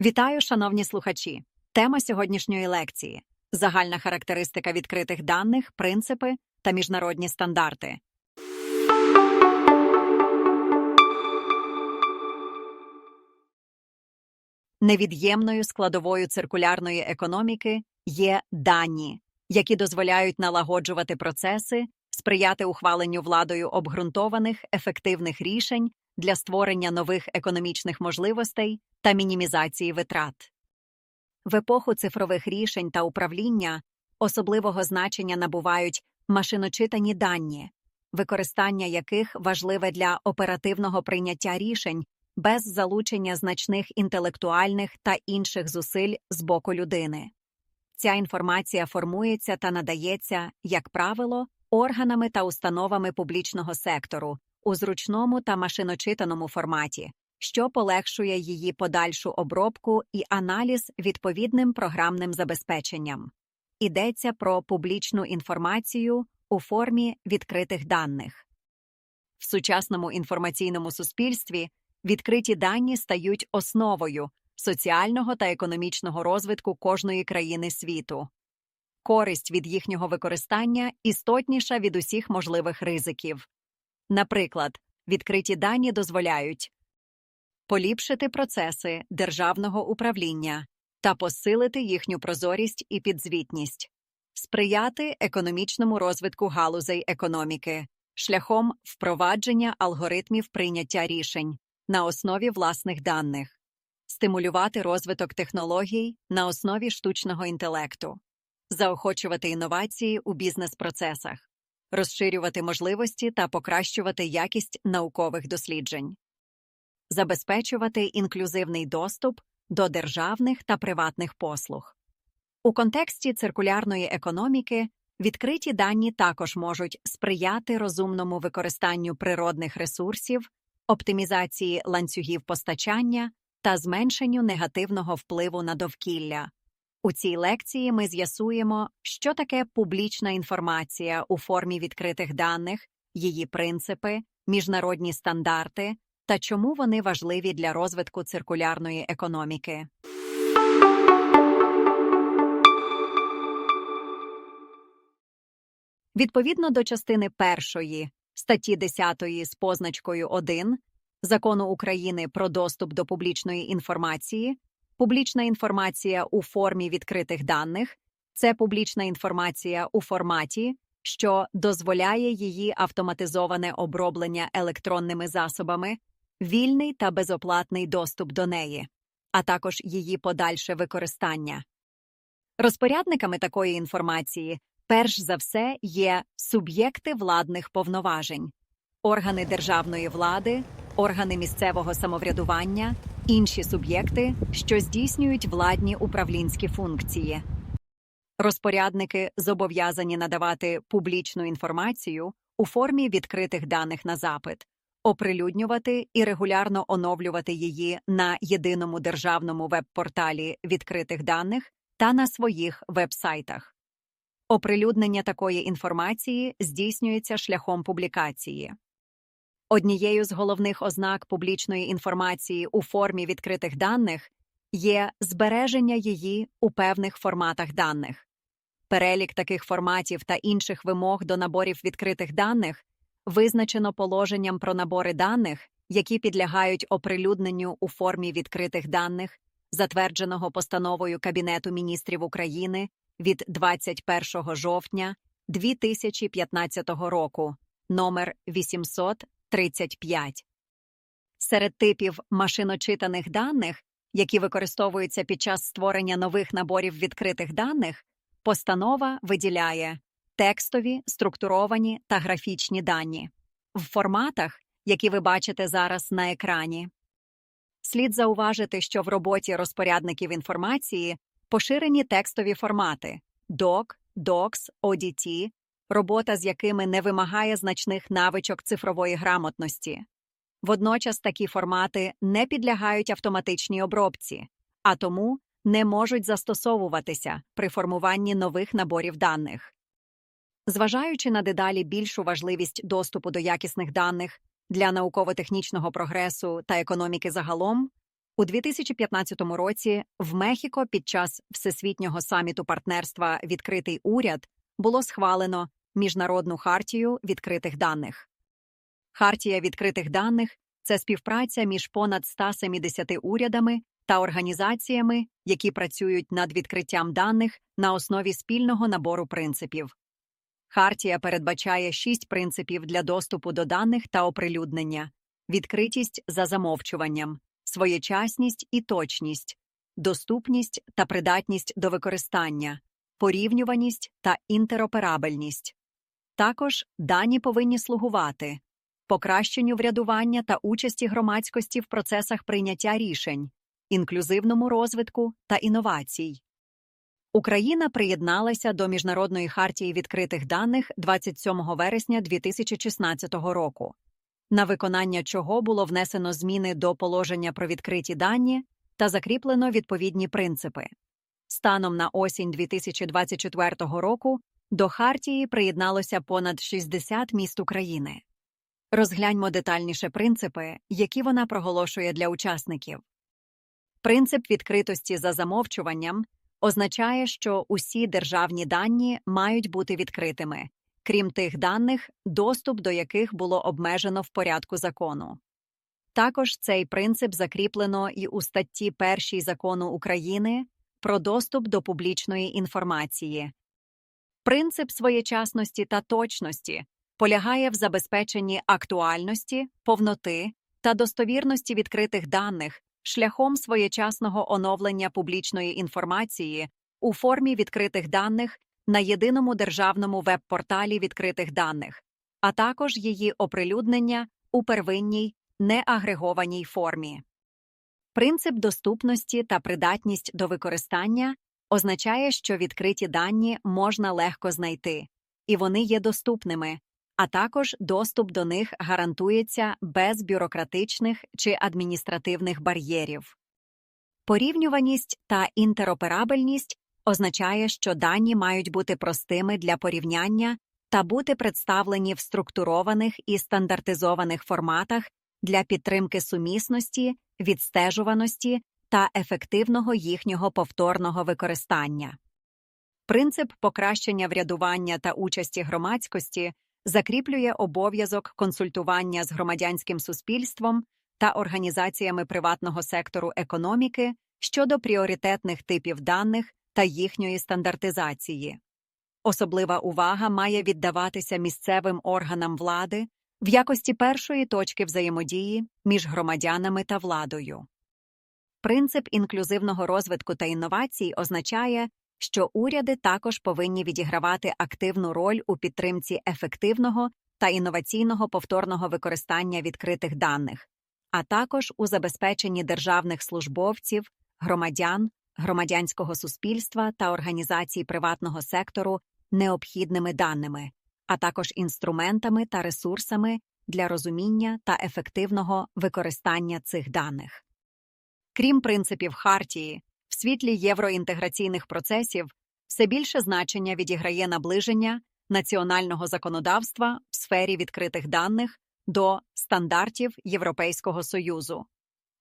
Вітаю, шановні слухачі. Тема сьогоднішньої лекції загальна характеристика відкритих даних, принципи та міжнародні стандарти. Невід'ємною складовою циркулярної економіки є дані, які дозволяють налагоджувати процеси, сприяти ухваленню владою обґрунтованих ефективних рішень для створення нових економічних можливостей та мінімізації витрат. В епоху цифрових рішень та управління особливого значення набувають машиночитані дані, використання яких важливе для оперативного прийняття рішень без залучення значних інтелектуальних та інших зусиль з боку людини. Ця інформація формується та надається, як правило, органами та установами публічного сектору у зручному та машиночитаному форматі, що полегшує її подальшу обробку і аналіз відповідним програмним забезпеченням. Йдеться про публічну інформацію у формі відкритих даних. В сучасному інформаційному суспільстві відкриті дані стають основою соціального та економічного розвитку кожної країни світу. Користь від їхнього використання істотніша від усіх можливих ризиків. Наприклад, відкриті дані дозволяють поліпшити процеси державного управління та посилити їхню прозорість і підзвітність, сприяти економічному розвитку галузей економіки шляхом впровадження алгоритмів прийняття рішень на основі власних даних, стимулювати розвиток технологій на основі штучного інтелекту, заохочувати інновації у бізнес-процесах розширювати можливості та покращувати якість наукових досліджень, забезпечувати інклюзивний доступ до державних та приватних послуг. У контексті циркулярної економіки відкриті дані також можуть сприяти розумному використанню природних ресурсів, оптимізації ланцюгів постачання та зменшенню негативного впливу на довкілля. У цій лекції ми з'ясуємо, що таке публічна інформація у формі відкритих даних, її принципи, міжнародні стандарти та чому вони важливі для розвитку циркулярної економіки. Відповідно до частини першої статті 10 з позначкою 1 Закону України про доступ до публічної інформації, Публічна інформація у формі відкритих даних це публічна інформація у форматі, що дозволяє її автоматизоване оброблення електронними засобами, вільний та безоплатний доступ до неї, а також її подальше використання. Розпорядниками такої інформації перш за все є суб'єкти владних повноважень, органи державної влади, органи місцевого самоврядування інші суб'єкти, що здійснюють владні управлінські функції. Розпорядники зобов'язані надавати публічну інформацію у формі відкритих даних на запит, оприлюднювати і регулярно оновлювати її на єдиному державному веб-порталі відкритих даних та на своїх веб-сайтах. Оприлюднення такої інформації здійснюється шляхом публікації. Однією з головних ознак публічної інформації у формі відкритих даних є збереження її у певних форматах даних. Перелік таких форматів та інших вимог до наборів відкритих даних визначено положенням про набори даних, які підлягають оприлюдненню у формі відкритих даних, затвердженого постановою Кабінету міністрів України від 21 жовтня 2015 року номер 800 35. Серед типів машиночитаних даних, які використовуються під час створення нових наборів відкритих даних, постанова виділяє текстові, структуровані та графічні дані в форматах, які ви бачите зараз на екрані. Слід зауважити, що в роботі розпорядників інформації поширені текстові формати DOC, DOCS, ODT, робота з якими не вимагає значних навичок цифрової грамотності. Водночас такі формати не підлягають автоматичній обробці, а тому не можуть застосовуватися при формуванні нових наборів даних. Зважаючи на дедалі більшу важливість доступу до якісних даних для науково-технічного прогресу та економіки загалом, У 2015 році в Мехіко під час Всесвітнього саміту партнерства Відкритий уряд було схвалено Міжнародну хартію відкритих даних. Хартія відкритих даних це співпраця між понад 170 урядами та організаціями, які працюють над відкриттям даних на основі спільного набору принципів. Хартія передбачає шість принципів для доступу до даних та оприлюднення, відкритість за замовчуванням, своєчасність і точність, доступність та придатність до використання, порівнюваність та інтероперабельність. Також дані повинні слугувати покращенню врядування та участі громадськості в процесах прийняття рішень, інклюзивному розвитку та інновацій. Україна приєдналася до Міжнародної хартії відкритих даних 27 вересня 2016 року, на виконання чого було внесено зміни до положення про відкриті дані та закріплено відповідні принципи. Станом на осінь 2024 року до хартії приєдналося понад 60 міст України. Розгляньмо детальніше принципи, які вона проголошує для учасників. Принцип відкритості за замовчуванням означає, що усі державні дані мають бути відкритими, крім тих даних, доступ до яких було обмежено в порядку закону. Також цей принцип закріплено і у статті 1 закону України про доступ до публічної інформації. Принцип своєчасності та точності полягає в забезпеченні актуальності, повноти та достовірності відкритих даних шляхом своєчасного оновлення публічної інформації у формі відкритих даних на єдиному державному веб-порталі відкритих даних, а також її оприлюднення у первинній неагрегованій формі. Принцип доступності та придатність до використання означає, що відкриті дані можна легко знайти, і вони є доступними, а також доступ до них гарантується без бюрократичних чи адміністративних бар'єрів. Порівнюваність та інтероперабельність означає, що дані мають бути простими для порівняння та бути представлені в структурованих і стандартизованих форматах для підтримки сумісності, відстежуваності та ефективного їхнього повторного використання. Принцип покращення врядування та участі громадськості закріплює обов'язок консультування з громадянським суспільством та організаціями приватного сектору економіки щодо пріоритетних типів даних та їхньої стандартизації. Особлива увага має віддаватися місцевим органам влади в якості першої точки взаємодії між громадянами та владою. Принцип інклюзивного розвитку та інновацій означає, що уряди також повинні відігравати активну роль у підтримці ефективного та інноваційного повторного використання відкритих даних, а також у забезпеченні державних службовців, громадян, громадянського суспільства та організацій приватного сектору необхідними даними, а також інструментами та ресурсами для розуміння та ефективного використання цих даних. Крім принципів Хартії, в світлі євроінтеграційних процесів все більше значення відіграє наближення національного законодавства в сфері відкритих даних до стандартів Європейського Союзу,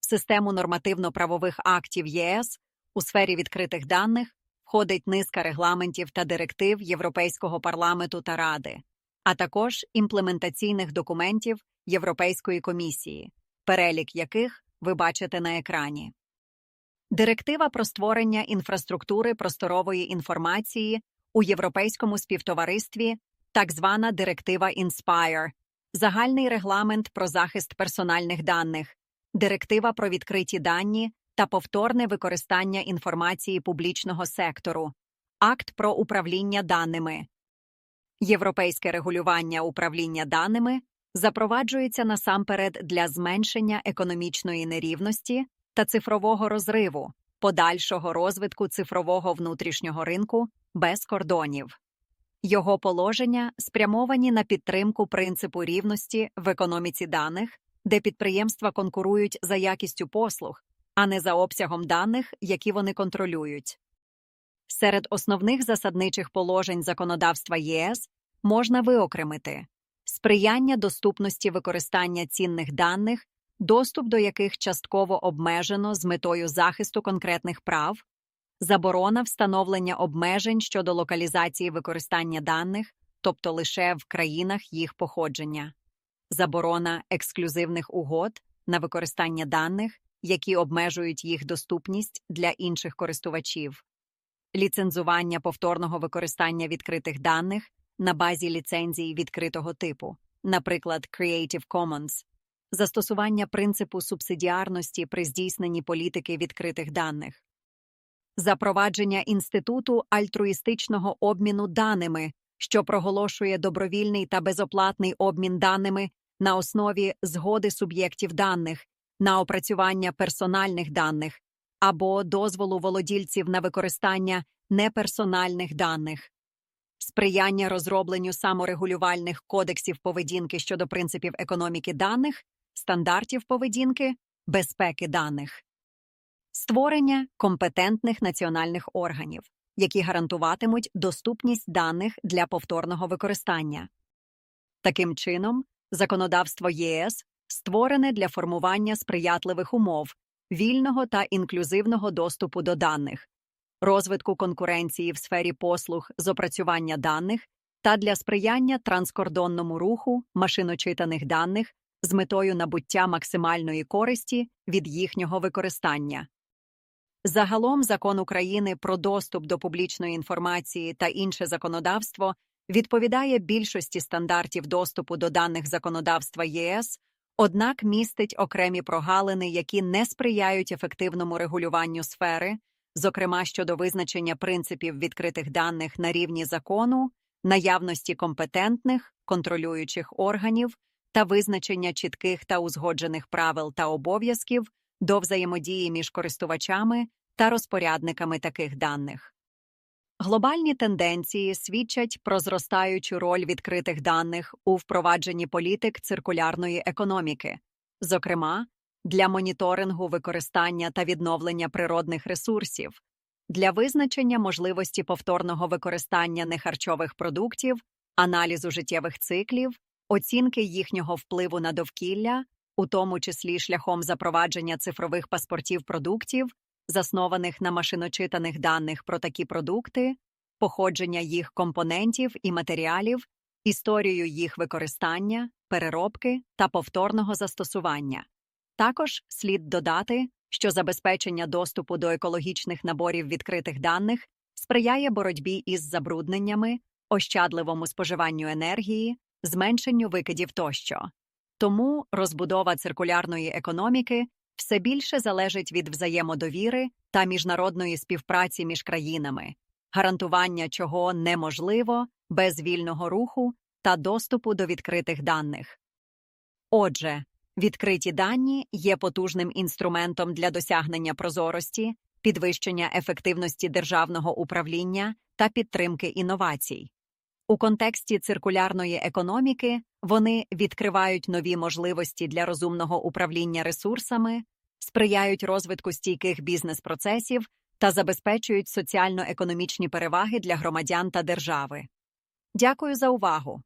в систему нормативно-правових актів ЄС у сфері відкритих даних входить низка регламентів та директив Європейського парламенту та Ради, а також імплементаційних документів Європейської комісії, перелік яких ви бачите на екрані. Директива про створення інфраструктури просторової інформації у Європейському співтоваристві, так звана Директива INSPIRE, загальний регламент про захист персональних даних, Директива про відкриті дані та повторне використання інформації публічного сектору, Акт про управління даними. Європейське регулювання управління даними запроваджується насамперед для зменшення економічної нерівності та цифрового розриву, подальшого розвитку цифрового внутрішнього ринку без кордонів. Його положення спрямовані на підтримку принципу рівності в економіці даних, де підприємства конкурують за якістю послуг, а не за обсягом даних, які вони контролюють. Серед основних засадничих положень законодавства ЄС можна виокремити сприяння доступності використання цінних даних доступ до яких частково обмежено з метою захисту конкретних прав, заборона встановлення обмежень щодо локалізації використання даних, тобто лише в країнах їх походження, заборона ексклюзивних угод на використання даних, які обмежують їх доступність для інших користувачів, ліцензування повторного використання відкритих даних на базі ліцензій відкритого типу, наприклад, Creative Commons, застосування принципу субсидіарності при здійсненні політики відкритих даних, запровадження інституту альтруїстичного обміну даними, що проголошує добровільний та безоплатний обмін даними на основі згоди суб'єктів даних на опрацювання персональних даних або дозволу володільців на використання неперсональних даних, сприяння розробленню саморегулювальних кодексів поведінки щодо принципів економіки даних, стандартів поведінки, безпеки даних, створення компетентних національних органів, які гарантуватимуть доступність даних для повторного використання. Таким чином, законодавство ЄС створене для формування сприятливих умов, вільного та інклюзивного доступу до даних, розвитку конкуренції в сфері послуг з опрацювання даних та для сприяння транскордонному руху машиночитаних даних з метою набуття максимальної користі від їхнього використання. Загалом закон України про доступ до публічної інформації та інше законодавство відповідає більшості стандартів доступу до даних законодавства ЄС, однак містить окремі прогалини, які не сприяють ефективному регулюванню сфери, зокрема щодо визначення принципів відкритих даних на рівні закону, наявності компетентних, контролюючих органів та визначення чітких та узгоджених правил та обов'язків до взаємодії між користувачами та розпорядниками таких даних. Глобальні тенденції свідчать про зростаючу роль відкритих даних у впровадженні політик циркулярної економіки, зокрема, для моніторингу використання та відновлення природних ресурсів, для визначення можливості повторного використання нехарчових продуктів, аналізу життєвих циклів, оцінки їхнього впливу на довкілля, у тому числі шляхом запровадження цифрових паспортів продуктів, заснованих на машиночитаних даних про такі продукти, походження їх компонентів і матеріалів, історію їх використання, переробки та повторного застосування. Також слід додати, що забезпечення доступу до екологічних наборів відкритих даних сприяє боротьбі із забрудненнями, ощадливому споживанню енергії, зменшенню викидів тощо. Тому розбудова циркулярної економіки все більше залежить від взаємодовіри та міжнародної співпраці між країнами, гарантування чого неможливо без вільного руху та доступу до відкритих даних. Отже, відкриті дані є потужним інструментом для досягнення прозорості, підвищення ефективності державного управління та підтримки інновацій. У контексті циркулярної економіки вони відкривають нові можливості для розумного управління ресурсами, сприяють розвитку стійких бізнес-процесів та забезпечують соціально-економічні переваги для громадян та держави. Дякую за увагу!